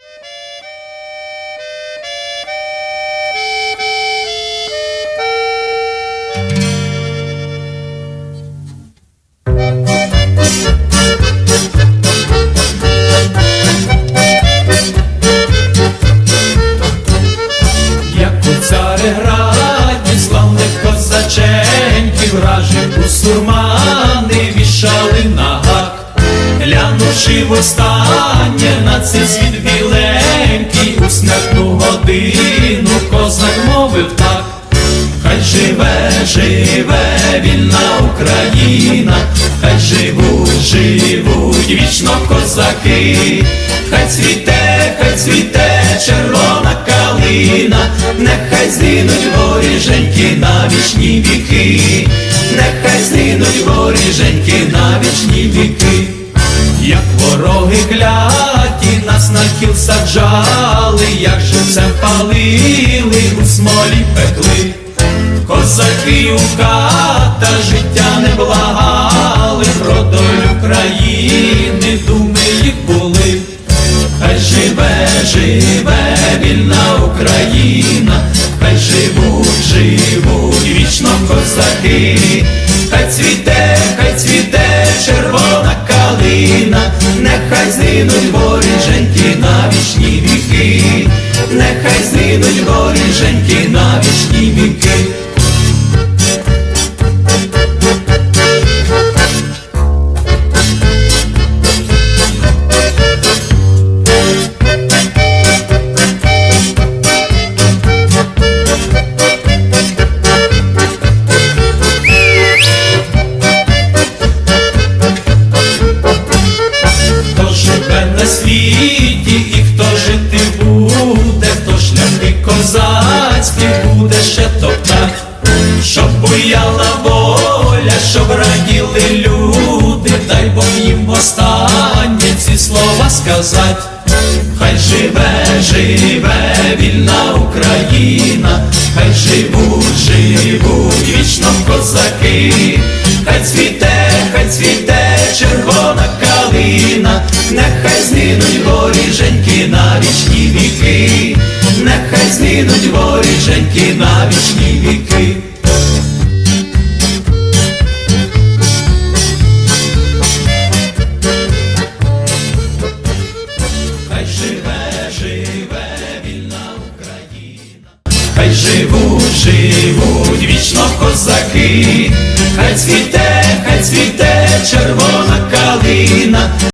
Як у бусурмани вішали на гак, глянувши востаннє на цей світ біленький, у смертну годину козак мовив так. Хай живе, живе вільна Україна, хай живуть, живуть вічно козаки, хай цвіте, хай цвіте червона калина, нехай згинуть воріженьки на вічні віки, нехай згинуть воріженьки на вічні віки. Як вороги кляті нас на кіл саджали, як живцем палили, у смолі пекли, козаки у ката життя не благали, про долю країни думи їх були. Хай живе, живе вільна Україна, хай живуть, живуть вічно козаки, хай цвіте, хай цвіте червона калина, нехай згинуть нехай згинуть воріженьки на вічні віки. Буде ще топтать, щоб буяла воля, щоб раділи люди, дай Бог їм останнє ці слова сказать. Хай живе, живе вільна Україна, хай живуть, живуть вічно козаки, хай цвіте, хай цвіте червона калина, нехай згинуть воріженьки на вічні віки, нехай згинуть воріженьки на вічні віки. Хай живе, живе вільна Україна, хай живуть, живуть вічно козаки, хай цвіте, хай цвіте червона калина.